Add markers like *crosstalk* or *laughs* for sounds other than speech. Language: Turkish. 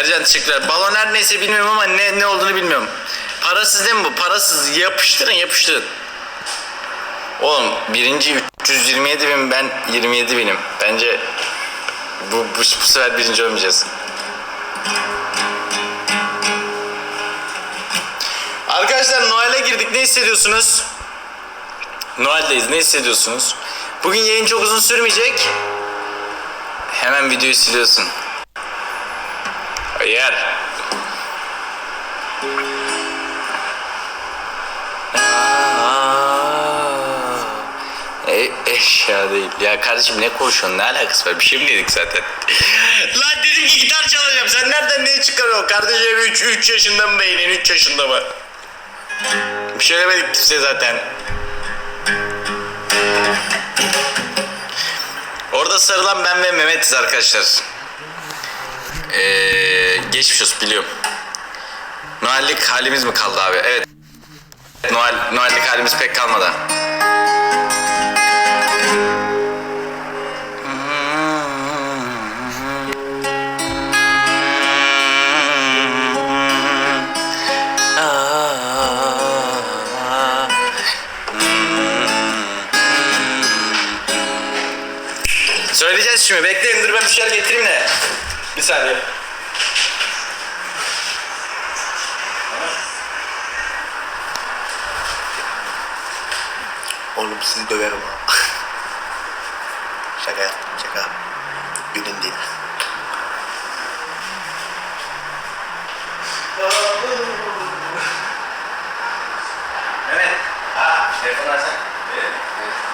Ercan teşekkürler. Balon her neyse bilmiyorum ama ne ne olduğunu bilmiyorum. Parasız değil mi bu? Parasız. Yapıştırın yapıştırın. Oğlum birinci 327 bin ben 27 binim. Bence bu, bu, bu sefer birinci olmayacağız. Arkadaşlar Noel'e girdik. Ne hissediyorsunuz? Noel'deyiz. Ne hissediyorsunuz? Bugün yayın çok uzun sürmeyecek. Hemen videoyu siliyorsun. Hayır. E, eşya değil. Ya kardeşim ne konuşuyorsun? Ne alakası var? Bir şey mi dedik zaten? *laughs* Lan dedim ki gitar çalacağım. Sen nereden ne çıkarıyorsun? Kardeşim 3 3 yaşında mı beynin? 3 yaşında mı? Bir şey demedik kimseye zaten. Orada sarılan ben ve Mehmet'iz arkadaşlar. Ee, geçmiş olsun biliyorum. Noel'lik halimiz mi kaldı abi? Evet. Noel, Noel'lik halimiz pek kalmadı. Söyleyeceğiz şimdi. Bekleyin dur ben bir şeyler getireyim de. Bir saniye. Oğlum sizi döverim ha. *laughs* şaka yaptım şaka. Günün değil. Mehmet. Ha, telefonu açsana. Evet. evet.